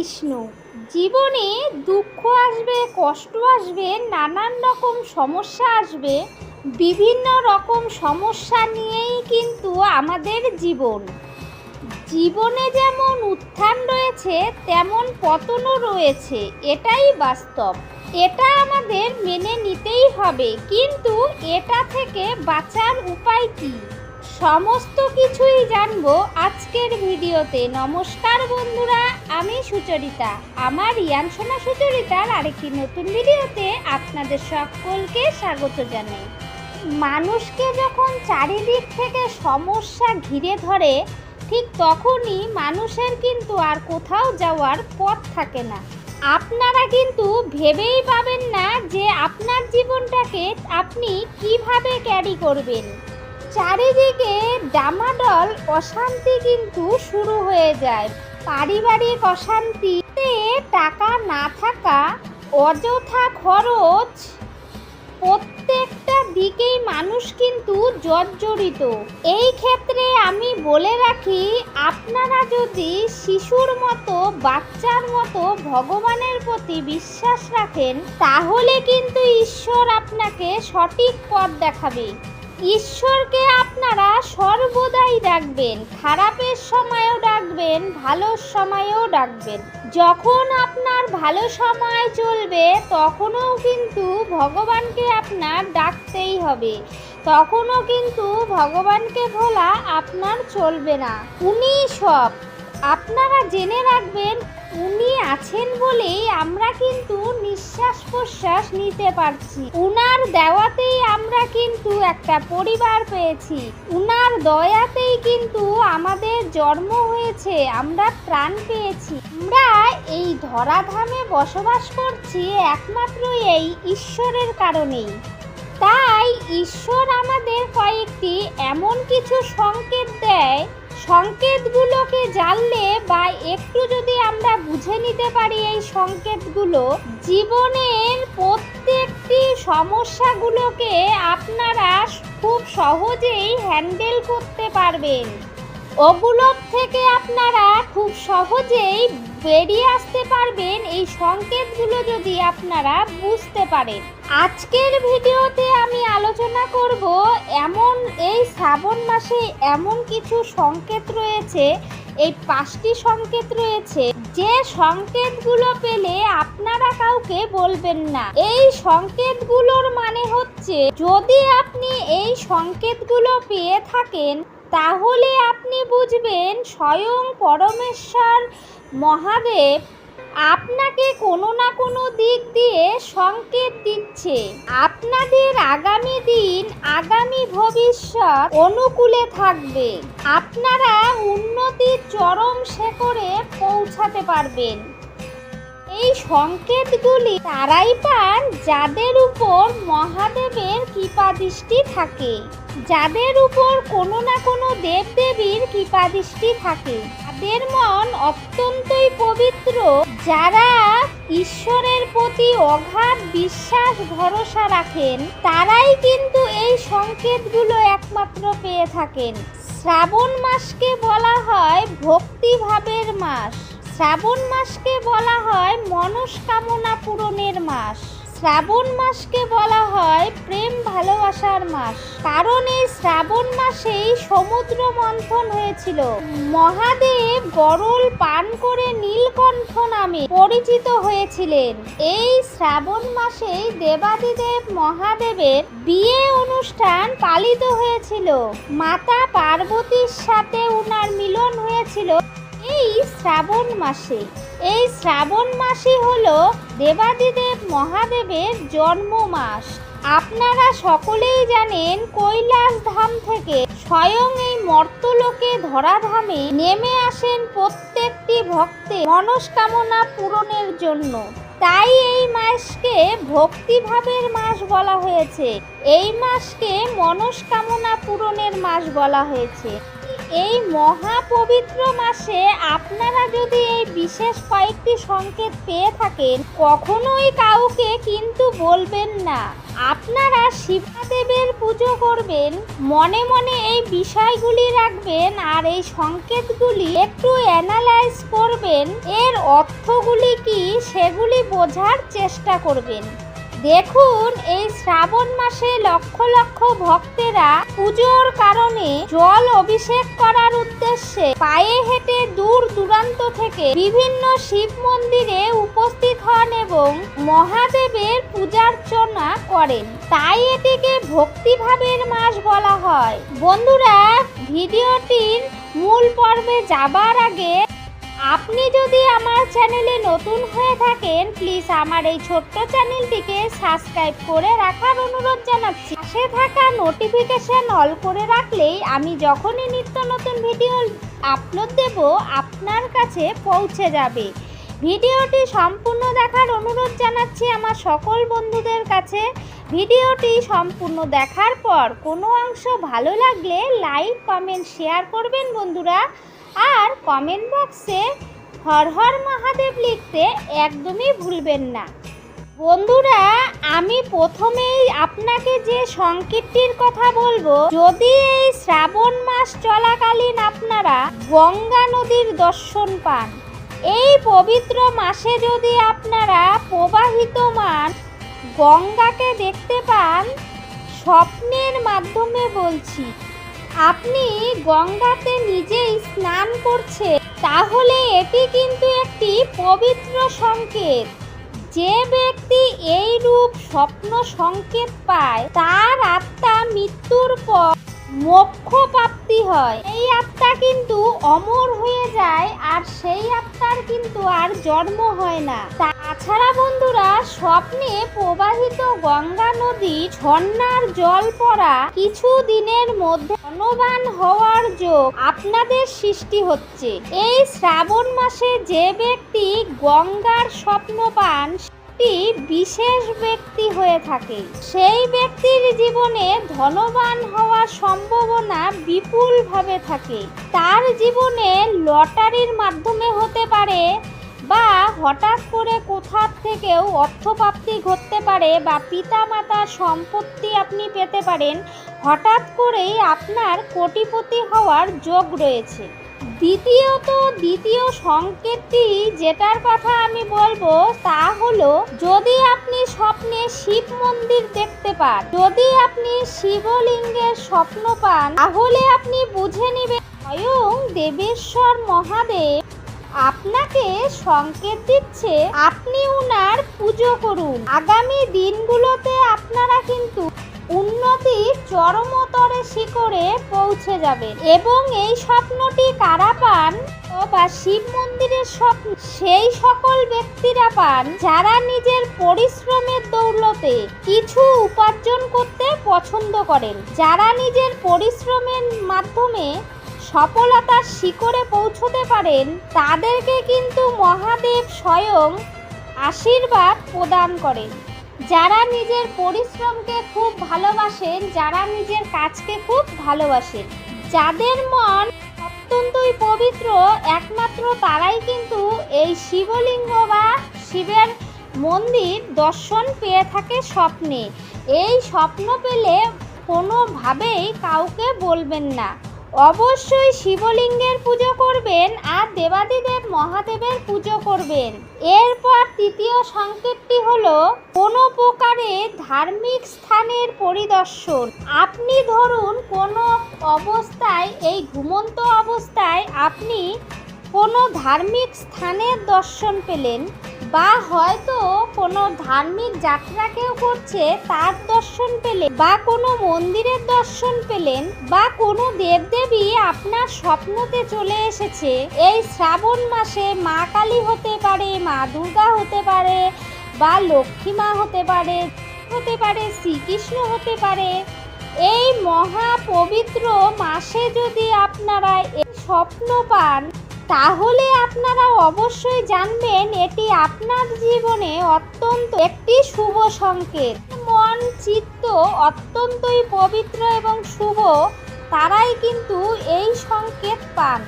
বিষ্ণু জীবনে দুঃখ আসবে, কষ্ট আসবে, নানান রকম সমস্যা আসবে। বিভিন্ন রকম সমস্যা নিয়েই কিন্তু আমাদের জীবন। জীবনে যেমন উত্থান রয়েছে, তেমন পতনও রয়েছে। এটাই বাস্তব। এটা আমাদের মেনে নিতেই হবে। কিন্তু এটা থেকে বাঁচার উপায় কি? সমস্ত কিছুই জানব আজকের ভিডিওতে। নমস্কার বন্ধুরা, আমি সুচরিতা। আমার ইয়ান সোনা সুচরিতার আরেকটি নতুন ভিডিওতে আপনাদের সকলকে স্বাগত জানাই। মানুষকে যখন চারিদিক থেকে সমস্যা ঘিরে ধরে, ঠিক তখনই মানুষের কিন্তু আর কোথাও যাওয়ার পথ থাকে না। আপনারা কিন্তু ভেবেই পাবেন না যে আপনার জীবনটাকে আপনি কীভাবে ক্যারি করবেন। চারিদিকে ডামাডল অশান্তি কিন্তু শুরু হয়ে যায়। পারিবারিক অশান্তিতে টাকা না থাকা, অযথা খরচ প্রত্যেকটা দিকেই মানুষ কিন্তু জর্জরিত। এই ক্ষেত্রে আমি বলে রাখি, আপনারা যদি শিশুর মতো, বাচ্চার মতো ভগবানের প্রতি বিশ্বাস রাখেন, তাহলে কিন্তু ঈশ্বর আপনাকে সঠিক পথ দেখাবে। ঈশ্বরকে আপনারা সর্বদাই ডাকবেন, খারাপের সময়ও ডাকবেন ভালো সময়েও ডাকবেন। যখন আপনার ভালো সময় চলবে, তখনও কিন্তু ভগবানকে আপনার ডাকতেই হবে। তখনও কিন্তু ভগবানকে ভোলা আপনার চলবে না। উনি সব। আপনারা জেনে রাখবেন উনি আছেন বলেই আমরা কিন্তু নিঃশ্বাস প্রশ্বাস নিতে পারছি। উনার দেওয়াতেই আমরা কিন্তু একটা পরিবার পেয়েছি। উনার দয়াতেই কিন্তু আমাদের জন্ম হয়েছে, আমরা প্রাণ পেয়েছি। আমরা এই ধরাধামে বসবাস করছি একমাত্র এই ঈশ্বরের কারণেই। তাই ঈশ্বর আমাদের কয়েকটি এমন কিছু সংকেত দেয়। সংকেতগুলোকে জানলে বা একটু যদি আমরা বুঝে নিতে পারি এই সংকেতগুলো, জীবনের প্রত্যেকটি সমস্যাগুলোকে আপনারা খুব সহজেই হ্যান্ডেল করতে পারবেন। ওগুলোর থেকে আপনারা খুব সহজেই বেরিয়ে আসতে পারবেন এই সংকেতগুলো যদি আপনারা বুঝতে পারেন। আজকের ভিডিওতে আমি আলোচনা করব এমন এই শ্রাবণ মাসে এমন কিছু সংকেত রয়েছে, এই পাঁচটি সংকেত রয়েছে। যে সংকেতগুলো পেলে আপনারা কাউকে বলবেন না। এই সংকেতগুলোর মানে হচ্ছে, যদি আপনি এই সংকেতগুলো পেয়ে থাকেন তাহলে আপনি বুঝবেন স্বয়ং পরমেশ্বর মহাদেব আপনাকে কোনো না কোনো দিক দিয়ে সংকেত দিচ্ছে। আপনাদের আগামী দিন, আগামী ভবিষ্যৎ অনুকূলে থাকবে। আপনারা উন্নতির চরম শেখরে পৌঁছাতে পারবেন। এই সংকেতগুলি তারাই পান যাদের উপর মহাদেবের কৃপাদৃষ্টি থাকে। যাদের উপর কোনো না কোনো দেবদেবীর কৃপাদৃষ্টি থাকে। তাদের মন অত্যন্তই পবিত্র। যারা ঈশ্বরের প্রতি অগাধ বিশ্বাস, ভরসা রাখেন, তারাই কিন্তু এই সংকেতগুলো একমাত্র পেয়ে থাকেন। শ্রাবণ মাসকে বলা হয় ভক্তিভাবের মাস। শ্রাবণ মাসকে বলা হয় মনস্কামনা পূরণের মাস। শ্রাবণ মাসকে বলা হয় প্রেম ভালোবাসার মাস। কারণ এই শ্রাবণ মাসেই সমুদ্র মন্থন হয়েছিল। মহাদেব গরল পান করে নীলকণ্ঠ নামে পরিচিত হয়েছিলেন। এই শ্রাবণ মাসেই দেবাদিদেব মহাদেবের বিয়ে অনুষ্ঠান পালিত হয়েছিল। মাতা পার্বতীর সাথে উনার মিলন হয়েছিল। এই শ্রাবণ মাসে। এই শ্রাবণ মাসই হলো দেবাদিদেব মহাদেবের জন্ম মাস আপনারা সকলেই জানেন কৈলাস ধাম থেকে স্বয়ং এই মর্তলোকে ধরাধামে নেমে আসেন প্রত্যেকটি ভক্তের মনস্কামনা পূরণের জন্য। তাই এই মাসকে ভক্তিভাবের মাস বলা হয়েছে। এই মাসকে মনস্কামনা পূরণের মাস বলা হয়েছে। এই মহাপবিত্র মাসে আপনারা যদি এই বিশেষ কয়েকটি সংকেত পেয়ে থাকেন, কখনোই কাউকে কিন্তু বলবেন না। আপনারা শিবাদেবের পুজো করবেন, মনে মনে এই বিষয়গুলি রাখবেন আর এই সংকেতগুলি একটু অ্যানালাইজ করবেন। এর অর্থগুলি কি, সেগুলি বোঝার চেষ্টা করবেন। দেখুন, এই শ্রাবণ মাসে লক্ষ লক্ষ ভক্তেরা পুজোর কারণে জল অভিষেক করার উদ্দেশ্যে পায়ে হেঁটে দূর দূরান্ত থেকে বিভিন্ন শিব মন্দিরে উপস্থিত হন এবং মহাদেবের পূজার্চনা করেন। তাই এটিকে ভক্তিভাবের মাস বলা হয়। বন্ধুরা, ভিডিওটির মূল পর্বে যাবার আগে আপনি যদি আমার চ্যানেলে নতুন হয়ে থাকেন প্লিজ আমার এই ছোট্ট চ্যানেলটিকে সাবস্ক্রাইব করে রাখার অনুরোধ জানাচ্ছি। পাশে থাকা নোটিফিকেশন অল করে রাখলেই আমি যখনই নিত্য নতুন ভিডিও আপলোড দেব, আপনার কাছে পৌঁছে যাবে। ভিডিওটি সম্পূর্ণ দেখার অনুরোধ জানাচ্ছি আমার সকল বন্ধুদের কাছে। ভিডিওটি সম্পূর্ণ দেখার পর কোনো অংশ ভালো লাগলে লাইক কমেন্ট শেয়ার করবেন বন্ধুরা। আর কমেন্ট বক্সে হর হর মহাদেব লিখতে একদমই ভুলবেন না। বন্ধুরা, আমি প্রথমেই আপনাকে যে সংকেতটির কথা বলব, যদি এই শ্রাবণ মাস চলাকালীন আপনারা গঙ্গা নদীর দর্শন পান, এই পবিত্র মাসে যদি আপনারা প্রবাহিত মান গঙ্গাকে দেখতে পান, স্বপ্নের মাধ্যমে বলছি আপনি গঙ্গাতে নিজেই স্নান করছে তাহলে এটি কিন্তু একটি পবিত্র সংকেত। যে ব্যক্তি এই রূপ স্বপ্ন সংকেত পায়, তার আত্মা মৃত্যুর পর মোক্ষ প্রাপ্তি হয়। এই আত্মা কিন্তু অমর হয়ে যায়, আর সেই আত্মার কিন্তু আর জন্ম হয় না। তাছাড়া বন্ধুরা, স্বপ্নে প্রবাহিত গঙ্গা নদী, ঝর্ণার জল পড়া কিছু দিনের মধ্যে ধনবান হওয়ার যোগ আপনাদের সৃষ্টি হচ্ছে। এই শ্রাবণ মাসে যে ব্যক্তি গঙ্গার স্বপ্ন পান বিশেষ ব্যক্তি হয়ে থাকে। সেই ব্যক্তির জীবনে ধনবান হওয়ার সম্ভাবনা বিপুলভাবে থাকে। তার জীবনে লটারির মাধ্যমে হতে পারে বা হঠাৎ করে কোথার থেকেও অর্থপ্রাপ্তি ঘটতে পারে বা পিতামাতার সম্পত্তি আপনি পেতে পারেন, হঠাৎ করেই আপনার কোটিপতি হওয়ার যোগ রয়েছে। দ্বিতীয়ত, দ্বিতীয় সংকেতটি যেটার কথা আমি বলব তা হলো, যদি আপনি স্বপ্নে শিব মন্দির দেখতে পান, যদি আপনি শিবলিঙ্গের স্বপ্ন পান, তাহলে আপনি বুঝে নেবেন স্বয়ং দেবেশ্বর মহাদেব আপনাকে সংকেত দিচ্ছে, আপনি উনার পুজো করুন। আগামী দিনগুলোতে আপনারা কিন্তু উন্নতির চরমতরে শিখরে পৌঁছে যাবেন। এবং এই স্বপ্নটি কারা পান? বা শিব মন্দিরের স্বপ্ন। সেই সকল ব্যক্তিরা পান যারা নিজের পরিশ্রমের দৌলতে কিছু উপার্জন করতে পছন্দ করেন। যারা নিজের পরিশ্রমের মাধ্যমে সফলতার শিখরে পৌঁছতে পারেন, তাদেরকে কিন্তু মহাদেব স্বয়ং আশীর্বাদ প্রদান করেন। যারা নিজের পরিশ্রমকে খুব ভালোবাসেন, যারা নিজের কাজকে খুব ভালোবাসেন, যাদের মন অত্যন্তই পবিত্র, একমাত্র তারাই কিন্তু এই শিবলিঙ্গ বা শিবের মন্দির দর্শন পেয়ে থাকে স্বপ্নে। এই স্বপ্ন পেলে কোনোভাবেই কাউকে বলবেন না। অবশ্যই শিবলিঙ্গের পুজো করবেন আর দেবাদিদেব মহাদেবের পুজো করবেন। এরপর তৃতীয় সংকেতটি হল, কোনো প্রকারে ধার্মিক স্থানের পরিদর্শন। আপনি ধরুন কোনো অবস্থায়, এই ঘুমন্ত অবস্থায় আপনি কোনো ধার্মিক স্থানের দর্শন পেলেন বা হয়তো কোনো ধার্মিক যাত্রা কেউ করছে, তার দর্শন পেলেন বা কোনো মন্দিরের দর্শন পেলেন বা কোনো দেবদেবী আপনার স্বপ্নতে চলে এসেছে। এই শ্রাবণ মাসে মা কালী হতে পারে, মা দুর্গা হতে পারে বা লক্ষ্মী মা হতে পারে হতে পারে, শ্রীকৃষ্ণ হতে পারে। এই মহা পবিত্র মাসে যদি আপনারা স্বপ্ন পান তাহলে আপনারা অবশ্যই জানবেন, এটি আপনার জীবনে অত্যন্ত একটি শুভ সংকেত। মন, চিত্ত অত্যন্তই পবিত্র এবং শুভ, তারাই কিন্তু এই সংকেত পান।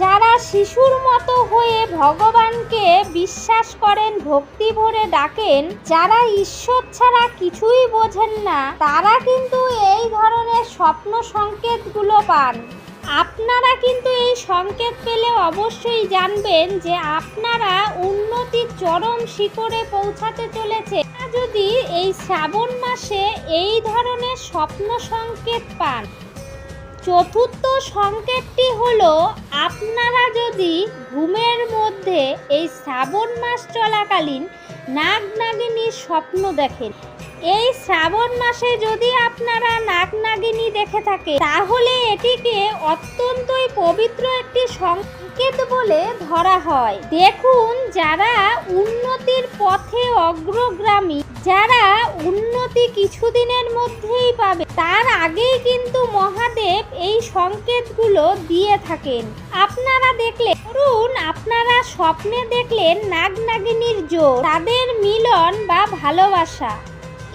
যারা শিশুর মতো হয়ে ভগবানকে বিশ্বাস করেন, ভক্তি ভরে ডাকেন, যারা ঈশ্বর ছাড়া কিছুই বোঝেন না, তারা কিন্তু এই ধরনের স্বপ্ন সংকেতগুলো পান। আপনারা কিন্তু এই সংকেত পেলে অবশ্যই জানবেন যে আপনারা উন্নতির চরম শিখরে পৌঁছাতে চলেছে। যদি এই শ্রাবণ মাসে এই ধরনের স্বপ্ন সংকেত পান, চতুর্থ সংকেতটি হলো আপনারা যদি ঘুমের মধ্যে এই শ্রাবণ মাস চলাকালীন নাগ নাগিনীর স্বপ্ন দেখেন এই শ্রাবণ মাসে যদি আপনারা নাগ নাগিনী দেখে থাকে, তাহলে এটিকে অত্যন্তই পবিত্র একটি সংকেত বলে ধরা হয়। দেখুন, যারা উন্নতির পথে অগ্রগ্রামী যারা উন্নতি কিছুদিনের মধ্যেই পাবে, তার আগেই কিন্তু মহাদেব এই সংকেতগুলো দিয়ে থাকেন। আপনারা দেখলে, ধরুন, আপনারা স্বপ্নে দেখলেন নাগ নাগিনীর জোর, তাদের মিলন বা ভালোবাসা।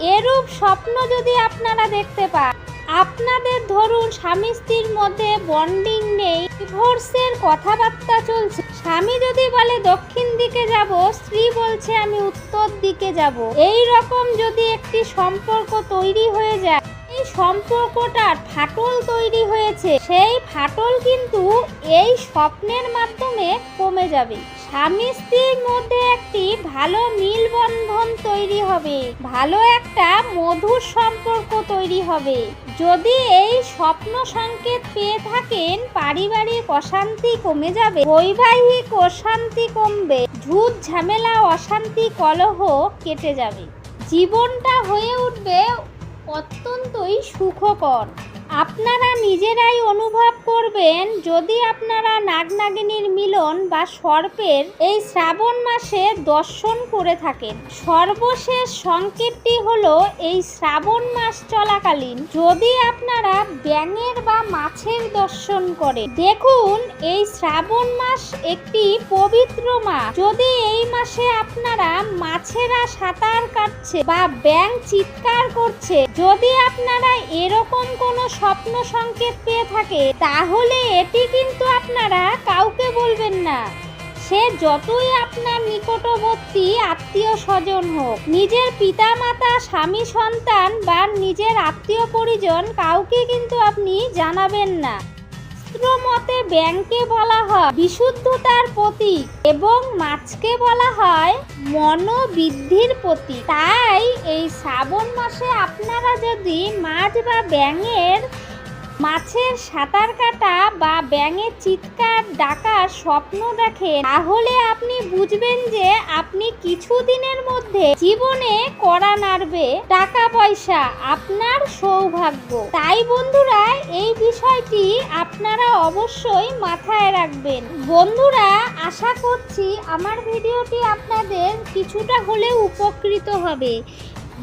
এরূপ স্বপ্ন যদি আপনারা দেখতে পান, আপনাদের ধরুন স্বামী স্ত্রীর মধ্যে বন্ডিং নেই ডিভোর্সের কথাবার্তা চলছে। স্বামী যদি বলে, দক্ষিণ দিকে যাব স্ত্রী বলছে, আমি উত্তর দিকে যাব এই রকম যদি একটি সম্পর্ক তৈরি হয়ে যায়, এই সম্পর্কটার ফাটল তৈরি হয়েছে। সেই ফাটল কিন্তু এই স্বপ্নের মাধ্যমে কমে যাবে। স্বামী স্ত্রীর মধ্যে একটি ভালো মিলবন্ধন তৈরি হবে। ভালো একটা মধুর সম্পর্ক তৈরি হবে। যদি এই স্বপ্ন সংকেত পেয়ে থাকেন, পারিবারিক অশান্তি কমে যাবে, বৈবাহিক অশান্তি কমবে, ঝুট ঝামেলা, অশান্তি, কলহ কেটে যাবে। জীবনটা হয়ে উঠবে অত্যন্তই সুখকর। আপনারা নিজেরাই অনুভব করবেন যদি আপনারা নাগনাগিনীর মিলন বা সর্পের এই শ্রাবণ মাসে দর্শন করে থাকেন। সর্বশেষ সংকেতটি হলো এই শ্রাবণ মাস চলাকালীন। যদি আপনারা ব্যাঙের বা মাছের দর্শন করে দেখুন এই শ্রাবণ মাস একটি পবিত্র মাস। যদি এই মাসে আপনারা মাছেরা সাঁতার কাটছে বা ব্যাং চিৎকার করছে, যদি আপনারা এরকম কোনো স্বপ্ন সংকেত পেয়ে থাকে, তাহলে এটি কিন্তু আপনারা কাউকে বলবেন না। সে যতই আপনার নিকটবর্তী আত্মীয় স্বজন হোক, নিজের পিতা মাতা স্বামী, সন্তান বা নিজের আত্মীয় পরিজন কাউকে কিন্তু আপনি জানাবেন না। শাস্ত্র মতে ব্যাংকে বলা হয় বিশুদ্ধতার প্রতীক এবং মাছকে বলা হয় মনোবৃদ্ধির প্রতীক। তাই এই শ্রাবণ মাসে আপনারা যদি মাছ বা ব্যাঙের মাছের সাঁতার কাটা বা ব্যাঙের চিৎকার ডাকার স্বপ্ন দেখেন, তাহলে আপনি বুঝবেন যে আপনি কিছুদিনের মধ্যে জীবনে করা নাড়বে। টাকা পয়সা আপনার সৌভাগ্য। তাই বন্ধুরা, এই বিষয়টি আপনারা অবশ্যই মাথায় রাখবেন। বন্ধুরা, আশা করছি আমার ভিডিওটি আপনাদের কিছুটা হলেও উপকৃত হবে।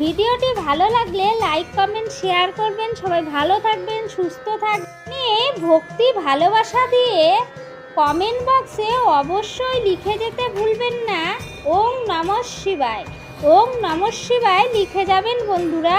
ভিডিওটি ভালো লাগলে লাইক, কমেন্ট, শেয়ার করবেন। সবাই ভালো থাকবেন, সুস্থ থাকবেন। ভক্তি, ভালোবাসা দিয়ে কমেন্ট বক্সে অবশ্যই লিখে যেতে ভুলবেন না। ওম নম শিবায়। ওম নম শিবায় লিখে যাবেন বন্ধুরা।